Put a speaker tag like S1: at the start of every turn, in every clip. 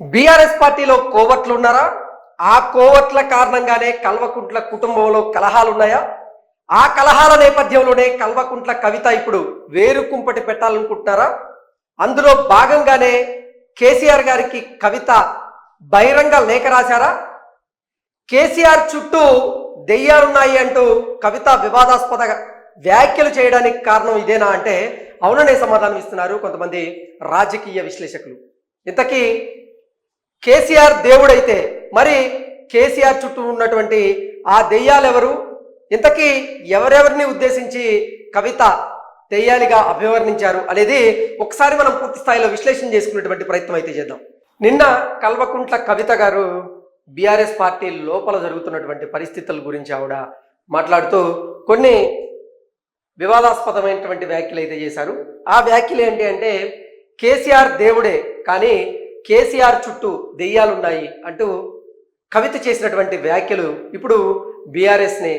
S1: BRS పార్టీలో కోవట్లు ఉన్నారా ఆ కోవట్ల కారణంగానే కల్వకుంట్ల కుటుంబంలో కలహాలు ఉన్నాయా ఆ కలహాల నేపథ్యంలోనే కల్వకుంట్ల కవిత ఇప్పుడు వేరు కుంపటి పెట్టాలనుకుంటున్నారా? అందులో భాగంగానే కేసీఆర్ గారికి కవిత బహిరంగ లేఖ రాశారా? కేసీఆర్ చుట్టూ దెయ్యాలున్నాయి అంటూ కవిత వివాదాస్పద వ్యాఖ్యలు చేయడానికి కారణం ఇదేనా అంటే అవుననే సమాధానం ఇస్తున్నారు కొంతమంది రాజకీయ విశ్లేషకులు. ఇంతకీ కేసీఆర్ దేవుడైతే మరి కేసీఆర్ చుట్టూ ఉన్నటువంటి ఆ దెయ్యాలు ఎవరు ఇంతకీ ఎవరెవరిని ఉద్దేశించి కవిత దెయ్యాలిగా అభివర్ణించారు అనేది ఒకసారి మనం పూర్తి స్థాయిలో విశ్లేషణ చేసుకునేటువంటి ప్రయత్నం అయితే చేద్దాం. నిన్న కల్వకుంట్ల కవిత గారు బీఆర్ఎస్ పార్టీ లోపల జరుగుతున్నటువంటి పరిస్థితుల గురించి ఆవిడ మాట్లాడుతూ కొన్ని వివాదాస్పదమైనటువంటి వ్యాఖ్యలు అయితే చేశారు. ఆ వ్యాఖ్యలు ఏంటి అంటే కేసీఆర్ దేవుడే కానీ కేసీఆర్ చుట్టూ దెయ్యాలున్నాయి అంటూ కవిత చేసినటువంటి వ్యాఖ్యలు ఇప్పుడు బీఆర్ఎస్ని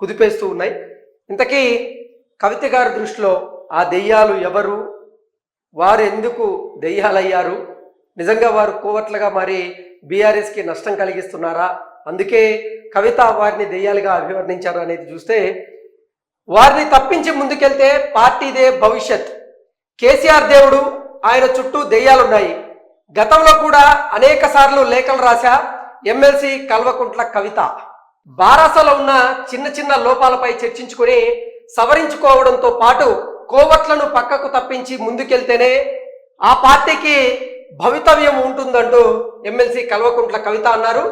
S1: కుదిపేస్తూ ఉన్నాయి. ఇంతకీ కవిత గారి దృష్టిలో ఆ దెయ్యాలు ఎవరు? వారు ఎందుకు దెయ్యాలయ్యారు? నిజంగా వారు కోవట్లుగా మరి బీఆర్ఎస్కి నష్టం కలిగిస్తున్నారా? అందుకే కవిత వారిని దెయ్యాలుగా అభివర్ణించారు అనేది చూస్తే వారిని తప్పించి ముందుకెళ్తే పార్టీదే భవిష్యత్. కేసీఆర్ దేవుడు ఆయన చుట్టూ దెయ్యాలున్నాయి. గతంలో కూడా అనేక సార్లు లేఖలు రాశా ఎమ్మెల్సీ కల్వకుంట్ల కవిత. బారాసలో ఉన్న చిన్న చిన్న లోపాలపై చర్చించుకొని సవరించుకోవడంతో పాటు కోవట్లను పక్కకు తప్పించి ముందుకెళ్తేనే ఆ పార్టీకి భవితవ్యం ఉంటుందంటూ ఎమ్మెల్సీ కల్వకుంట్ల కవిత అన్నారు.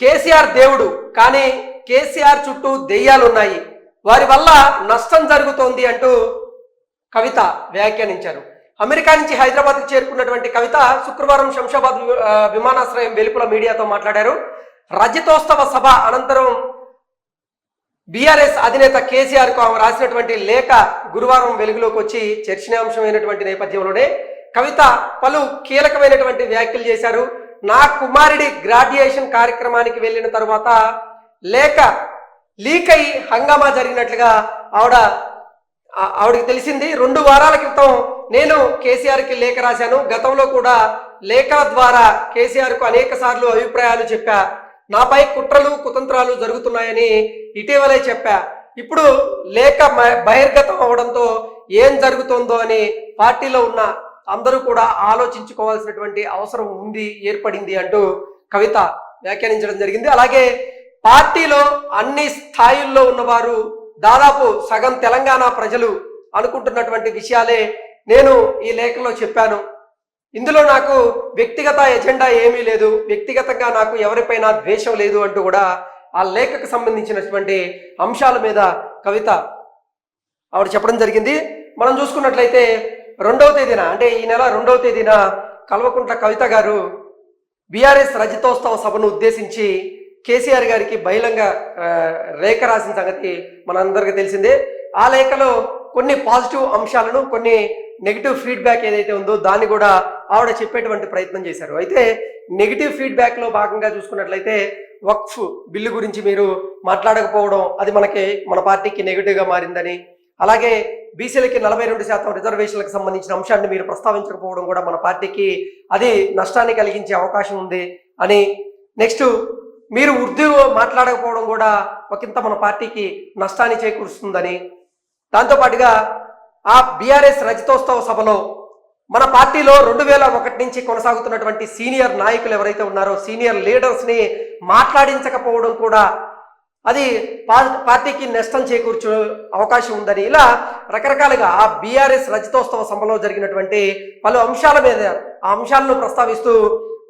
S1: కేసీఆర్ దేవుడు కానీ కేసీఆర్ చుట్టూ దెయ్యాలున్నాయి. వారి వల్ల నష్టం జరుగుతోంది అంటూ కవిత వ్యాఖ్యానించారు. అమెరికా నుంచి హైదరాబాద్కు చేరుకున్నటువంటి కవిత శుక్రవారం శంషాబాద్ విమానాశ్రయం వెలుపల మీడియాతో మాట్లాడారు. రజతోత్సవ సభ అనంతరం బీఆర్ఎస్ అధినేత కేసీఆర్కు ఆమె రాసినటువంటి లేఖ గురువారం వెలుగులోకి వచ్చి చర్చనీయాంశమైనటువంటి నేపథ్యంలోనే కవిత పలు కీలకమైనటువంటి వ్యాఖ్యలు చేశారు. నా కుమారుడి గ్రాడ్యుయేషన్ కార్యక్రమానికి వెళ్ళిన తర్వాత లేఖ లీక్ అయి హంగామా జరిగినట్లుగా ఆవిడ ఆవిడకి తెలిసింది. రెండు వారాల క్రితం నేను కేసీఆర్కి లేఖ రాశాను. గతంలో కూడా లేఖ ద్వారా కేసీఆర్కు అనేక సార్లు అభిప్రాయాలు చెప్పా. నాపై కుట్రలు కుతంత్రాలు జరుగుతున్నాయని ఇటీవలే చెప్పా. ఇప్పుడు లేఖ బహిర్గతం అవడంతో ఏం జరుగుతుందో అని పార్టీలో ఉన్న అందరూ కూడా ఆలోచించుకోవాల్సినటువంటి అవసరం ఉంది ఏర్పడింది అంటూ కవిత వ్యాఖ్యానించడం జరిగింది. అలాగే పార్టీలో అన్ని స్థాయిల్లో ఉన్నవారు దాదాపు సగం తెలంగాణ ప్రజలు అనుకుంటున్నటువంటి విషయాలే నేను ఈ లేఖలో చెప్పాను. ఇందులో నాకు వ్యక్తిగత ఎజెండా ఏమీ లేదు. వ్యక్తిగతంగా నాకు ఎవరిపైనా ద్వేషం లేదు అంటూ కూడా ఆ లేఖకు సంబంధించినటువంటి అంశాల మీద కవిత ఆవిడ చెప్పడం జరిగింది. మనం చూసుకున్నట్లయితే రెండవ తేదీన అంటే ఈ నెల రెండవ తేదీన కల్వకుంట్ల కవిత గారు బీఆర్ఎస్ రజతోత్సవ సభను ఉద్దేశించి కేసీఆర్ గారికి బహిరంగ రేఖ లేఖ రాసిన సంగతి మనందరికీ తెలిసిందే. ఆ లేఖలో కొన్ని పాజిటివ్ అంశాలను కొన్ని నెగిటివ్ ఫీడ్బ్యాక్ ఏదైతే ఉందో దాన్ని కూడా ఆవిడ చెప్పేటువంటి ప్రయత్నం చేశారు. అయితే నెగిటివ్ ఫీడ్బ్యాక్లో భాగంగా చూసుకున్నట్లయితే వక్ఫ్ బిల్లు గురించి మీరు మాట్లాడకపోవడం అది మనకి మన పార్టీకి నెగిటివ్గా మారిందని అలాగే బీసీలకి నలభై రెండు శాతం రిజర్వేషన్లకు సంబంధించిన అంశాన్ని మీరు ప్రస్తావించకపోవడం కూడా మన పార్టీకి అది నష్టాన్ని కలిగించే అవకాశం ఉంది అని. నెక్స్ట్ మీరు ఉర్దూ మాట్లాడకపోవడం కూడా ఒకంత మన పార్టీకి నష్టాన్ని చేకూరుస్తుందని. దాంతోపాటుగా ఆ బీఆర్ఎస్ రజతోత్సవ సభలో మన పార్టీలో రెండు వేల ఒకటి నుంచి కొనసాగుతున్నటువంటి సీనియర్ నాయకులు ఎవరైతే ఉన్నారో సీనియర్ లీడర్స్ని మాట్లాడించకపోవడం కూడా అది పార్టీకి నష్టం చేకూర్చే అవకాశం ఉందని ఇలా రకరకాలుగా ఆ బీఆర్ఎస్ రజతోత్సవ సభలో జరిగినటువంటి పలు అంశాల మీద ఆ అంశాలను ప్రస్తావిస్తూ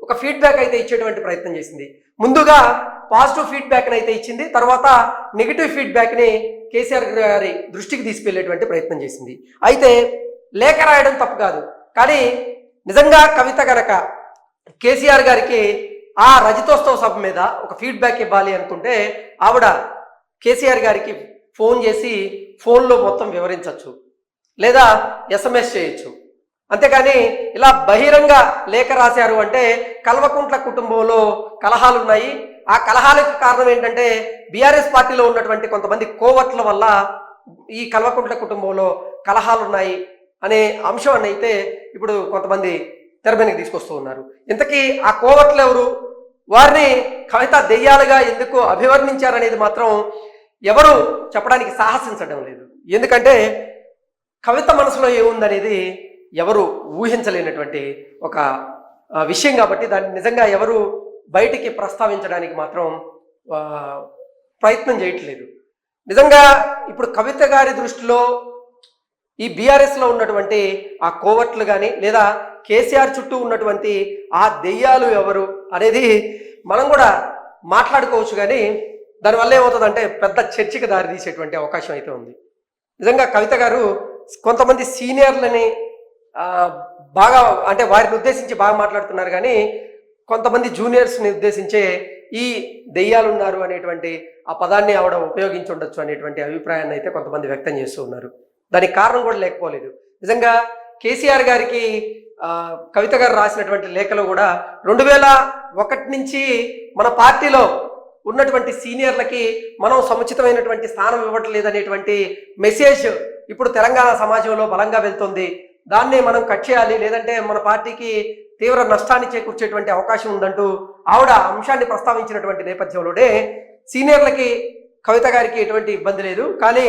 S1: ఒక ఫీడ్బ్యాక్ అయితే ఇచ్చేటువంటి ప్రయత్నం చేసింది. ముందుగా పాజిటివ్ ఫీడ్బ్యాక్ అయితే ఇచ్చింది. తర్వాత నెగిటివ్ ఫీడ్బ్యాక్ని కేసీఆర్ గారి దృష్టికి తీసుకెళ్ళేటువంటి ప్రయత్నం చేసింది. అయితే లేఖ రాయడం తప్పు కాదు. కానీ నిజంగా కవిత గనక కేసీఆర్ గారికి ఆ రజతోత్సవ సభ మీద ఒక ఫీడ్బ్యాక్ ఇవ్వాలి అనుకుంటే ఆవిడ కేసీఆర్ గారికి ఫోన్ చేసి ఫోన్లో మొత్తం వివరించవచ్చు లేదా ఎస్ఎంఎస్ చేయొచ్చు. అంతేకాని ఇలా బహిరంగ లేఖ రాశారు అంటే కల్వకుంట్ల కుటుంబంలో కలహాలు ఉన్నాయి ఆ కలహాలకు కారణం ఏంటంటే బీఆర్ఎస్ పార్టీలో ఉన్నటువంటి కొంతమంది కోవట్ల వల్ల ఈ కల్వకుంట్ల కుటుంబంలో కలహాలు ఉన్నాయి అనే అంశం అయితే ఇప్పుడు కొంతమంది తెర తీసుకొస్తూ ఉన్నారు. ఇంతకీ ఆ కోవట్లు ఎవరు? వారిని కవిత దెయ్యాలుగా ఎందుకు అభివర్ణించారనేది మాత్రం ఎవరు చెప్పడానికి సాహసించడం లేదు. ఎందుకంటే కవిత మనసులో ఏముందనేది ఎవరు ఊహించలేనటువంటి ఒక విషయం కాబట్టి దాన్ని నిజంగా ఎవరు బయటికి ప్రస్తావించడానికి మాత్రం ప్రయత్నం చేయట్లేదు. నిజంగా ఇప్పుడు కవిత గారి దృష్టిలో ఈ బీఆర్ఎస్లో ఉన్నటువంటి ఆ కోవట్లు కానీ లేదా కేసీఆర్ చుట్టూ ఉన్నటువంటి ఆ దెయ్యాలు ఎవరు అనేది మనం కూడా మాట్లాడుకోవచ్చు కానీ దానివల్ల ఏమవుతుందంటే పెద్ద చర్చకి దారి తీసేటువంటి అవకాశం అయితే ఉంది. నిజంగా కవిత గారు కొంతమంది సీనియర్లని బాగా అంటే వారిని ఉద్దేశించి బాగా మాట్లాడుతున్నారు కానీ కొంతమంది జూనియర్స్ని ఉద్దేశించే ఈ దెయ్యాలు ఉన్నారు అనేటువంటి ఆ పదాన్ని ఆవిడ ఉపయోగించి ఉండొచ్చు అనేటువంటి అభిప్రాయాన్ని అయితే కొంతమంది వ్యక్తం చేస్తూ ఉన్నారు. దానికి కారణం కూడా లేకపోలేదు. నిజంగా కేసీఆర్ గారికి కవిత గారు రాసినటువంటి లేఖలో కూడా రెండు వేల ఒకటి నుంచి మన పార్టీలో ఉన్నటువంటి సీనియర్లకి మనం సముచితమైనటువంటి స్థానం ఇవ్వట్లేదు అనేటువంటి మెసేజ్ ఇప్పుడు తెలంగాణ సమాజంలో బలంగా వెళ్తుంది. దాన్ని మనం కట్ చేయాలి లేదంటే మన పార్టీకి తీవ్ర నష్టాన్ని చేకూర్చేటువంటి అవకాశం ఉందంటూ ఆవిడ అంశాన్ని ప్రస్తావించినటువంటి నేపథ్యంలోనే సీనియర్లకి కవిత గారికి ఎటువంటి ఇబ్బంది లేదు. కానీ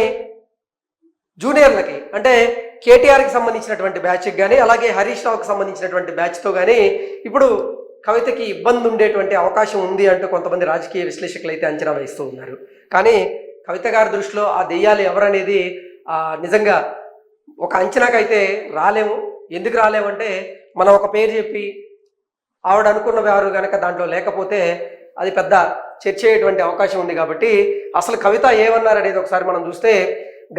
S1: జూనియర్లకి అంటే కేటీఆర్కి సంబంధించినటువంటి బ్యాచ్కి కానీ అలాగే హరీష్ రావుకి సంబంధించినటువంటి బ్యాచ్తో కానీ ఇప్పుడు కవితకి ఇబ్బంది ఉండేటువంటి అవకాశం ఉంది అంటూ కొంతమంది రాజకీయ విశ్లేషకులు అయితే అంచనా వేస్తూ ఉన్నారు. కానీ కవిత గారి దృష్టిలో ఆ దెయ్యాలు ఎవరనేది నిజంగా ఒక అంచనాకైతే రాలేము. ఎందుకు రాలేమంటే మనం ఒక పేరు చెప్పి ఆవిడ అనుకున్న వారు కనుక దాంట్లో లేకపోతే అది పెద్ద చర్చ అయ్యేటువంటి అవకాశం ఉంది కాబట్టి అసలు కవిత ఏమన్నారు అనేది ఒకసారి మనం చూస్తే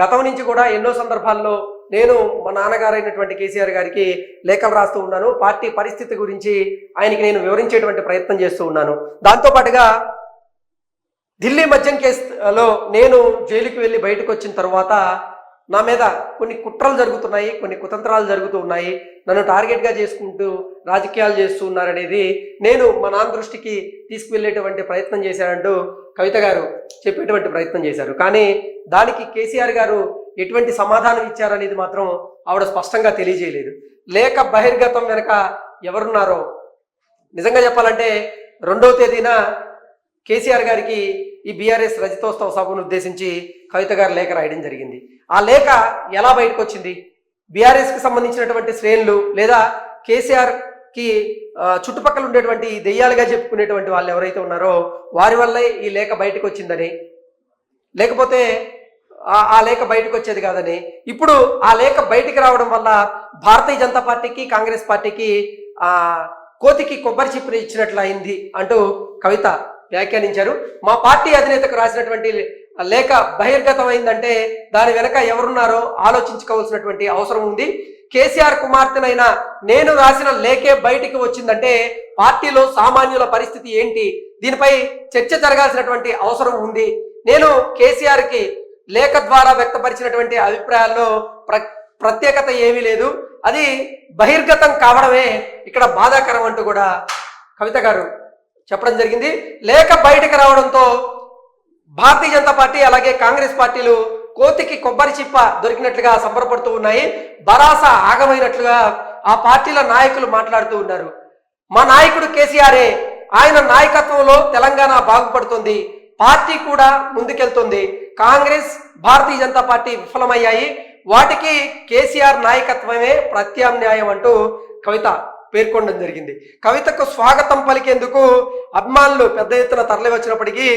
S1: గతం నుంచి కూడా ఎన్నో సందర్భాల్లో నేను మా నాన్నగారైనటువంటి కేసీఆర్ గారికి లేఖలు రాస్తూ ఉన్నాను. పార్టీ పరిస్థితి గురించి ఆయనకి నేను వివరించేటువంటి ప్రయత్నం చేస్తూ ఉన్నాను. దాంతో పాటుగా ఢిల్లీ మద్యం కేసులో నేను జైలుకి వెళ్ళి బయటకు వచ్చిన తర్వాత నా మీద కొన్ని కుట్రలు జరుగుతున్నాయి కొన్ని కుతంత్రాలు జరుగుతూ ఉన్నాయి. నన్ను టార్గెట్గా చేసుకుంటూ రాజకీయాలు చేస్తూ ఉన్నారనేది నేను మా నాన్న దృష్టికి తీసుకువెళ్ళేటువంటి ప్రయత్నం చేశానంటూ కవిత గారు చెప్పేటువంటి ప్రయత్నం చేశారు. కానీ దానికి కేసీఆర్ గారు ఎటువంటి సమాధానం ఇచ్చారనేది మాత్రం ఆవిడ స్పష్టంగా తెలియజేయలేదు. లేక బహిర్గతం వెనక ఎవరున్నారో నిజంగా చెప్పాలంటే రెండవ తేదీన కేసీఆర్ గారికి ఈ బీఆర్ఎస్ రజతోత్సవ సభను ఉద్దేశించి కవిత గారు లేఖ రాయడం జరిగింది. ఆ లేఖ ఎలా బయటకు వచ్చింది బీఆర్ఎస్కి సంబంధించినటువంటి శ్రేణులు లేదా కేసీఆర్కి చుట్టుపక్కల ఉండేటువంటి దెయ్యాలుగా చెప్పుకునేటువంటి వాళ్ళు ఎవరైతే ఉన్నారో వారి వల్లే ఈ లేఖ బయటకు వచ్చిందని లేకపోతే ఆ- లేఖ బయటకు వచ్చేది కాదని. ఇప్పుడు ఆ లేఖ బయటికి రావడం వల్ల భారతీయ జనతా పార్టీకి కాంగ్రెస్ పార్టీకి ఆ కోతికి కొబ్బరి చిప్పుని ఇచ్చినట్లు అయింది అంటూ కవిత వ్యాఖ్యానించారు. మా పార్టీ అధినేతకు రాసినటువంటి లేఖ బహిర్గతమైందంటే దాని వెనక ఎవరున్నారో ఆలోచించుకోవాల్సినటువంటి అవసరం ఉంది. కేసీఆర్ కుమార్తెనైనా నేను రాసిన లేఖే బయటికి వచ్చిందంటే పార్టీలో సామాన్యుల పరిస్థితి ఏంటి? దీనిపై చర్చ జరగాల్సినటువంటి అవసరం ఉంది. నేను కేసీఆర్కి లేఖ ద్వారా వ్యక్తపరిచినటువంటి అభిప్రాయాల్లో ప్ర ప్రత్యేకత ఏమీ లేదు. అది బహిర్గతం కావడమే ఇక్కడ బాధాకరం అంటూ కూడా కవిత గారు చెప్పడం జరిగింది. లేఖ బయటకు రావడంతో భారతీయ జనతా పార్టీ అలాగే కాంగ్రెస్ పార్టీలు కోతికి కొబ్బరి చిప్ప దొరికినట్లుగా సంబరపడుతూ ఉన్నాయి. భరాస ఆగమైనట్లుగా ఆ పార్టీల నాయకులు మాట్లాడుతూ ఉన్నారు. మా నాయకుడు కేసీఆరే ఆయన నాయకత్వంలో తెలంగాణ బాగుపడుతుంది. పార్టీ కూడా ముందుకెళ్తుంది. కాంగ్రెస్ భారతీయ జనతా పార్టీ విఫలమయ్యాయి. వాటికి కేసీఆర్ నాయకత్వమే ప్రత్యామ్నాయం అంటూ కవిత పేర్కొనడం జరిగింది. కవితకు స్వాగతం పలికేందుకు అభిమానులు పెద్ద ఎత్తున తరలి వచ్చినప్పటికీ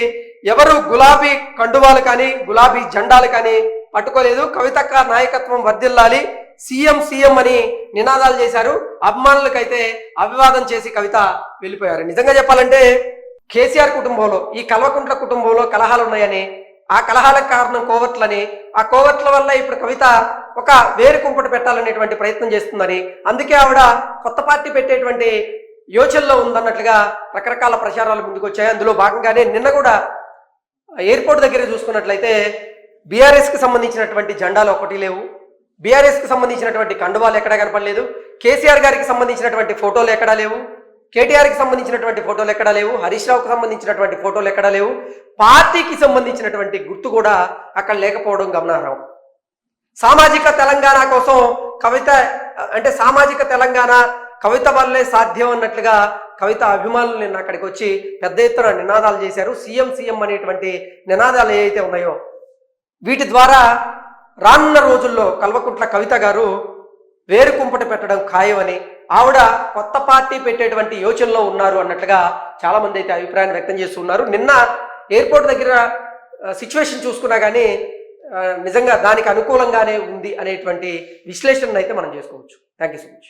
S1: ఎవరు గులాబీ కండువాలు కానీ గులాబీ జెండాలు కానీ పట్టుకోలేదు. కవితక్క నాయకత్వం వర్ధిల్లాలి. సీఎం సీఎం అని నినాదాలు చేశారు. అభిమానులకైతే అభివాదం చేసి కవిత వెళ్ళిపోయారు. నిజంగా చెప్పాలంటే కేసీఆర్ కుటుంబంలో ఈ కల్వకుంట్ల కుటుంబంలో కలహాలు ఉన్నాయని ఆ కలహాలకు కారణం కోవట్లని ఆ కోవట్ల వల్ల ఇప్పుడు కవిత ఒక వేరు కుంపట పెట్టాలనేటువంటి ప్రయత్నం చేస్తుందని. అందుకే ఆవిడ కొత్త పార్టీ పెట్టేటువంటి యోచనలో ఉందన్నట్లుగా రకరకాల ప్రచారాలు ముందుకు వచ్చాయి అందులో భాగంగానే నిన్న కూడా ఎయిర్పోర్ట్ దగ్గర చూసుకున్నట్లయితే బీఆర్ఎస్కి సంబంధించినటువంటి జెండాలు ఒకటి లేవు. బీఆర్ఎస్కి సంబంధించినటువంటి కండువాలు ఎక్కడా కనపడలేదు. కేసీఆర్ గారికి సంబంధించినటువంటి ఫోటోలు ఎక్కడా లేవు. కేటీఆర్కి సంబంధించినటువంటి ఫోటోలు ఎక్కడా లేవు. హరీష్ రావుకి సంబంధించినటువంటి ఫోటోలు ఎక్కడా లేవు. పార్టీకి సంబంధించినటువంటి గుర్తు కూడా అక్కడ లేకపోవడం గమనార్హం. సామాజిక తెలంగాణ కోసం కవిత అంటే సామాజిక తెలంగాణ కవిత వల్లే సాధ్యం అన్నట్లుగా కవిత అభిమానులు నిన్న అక్కడికి వచ్చి పెద్ద ఎత్తున నినాదాలు చేశారు. సీఎం సీఎం అనేటువంటి నినాదాలు ఏవైతే ఉన్నాయో వీటి ద్వారా రానున్న రోజుల్లో కల్వకుంట్ల కవిత గారు వేరు కుంపట పెట్టడం ఖాయమని ఆవిడ కొత్త పార్టీ పెట్టేటువంటి యోచనలో ఉన్నారు అన్నట్లుగా చాలా మంది అయితే అభిప్రాయాన్ని వ్యక్తం చేస్తున్నారు నిన్న ఎయిర్పోర్ట్ దగ్గర సిచ్యువేషన్ చూసుకున్నా కానీ నిజంగా దానికి అనుకూలంగానే ఉంది అనేటువంటి విశ్లేషణ అయితే మనం చేసుకోవచ్చు. Thank you so much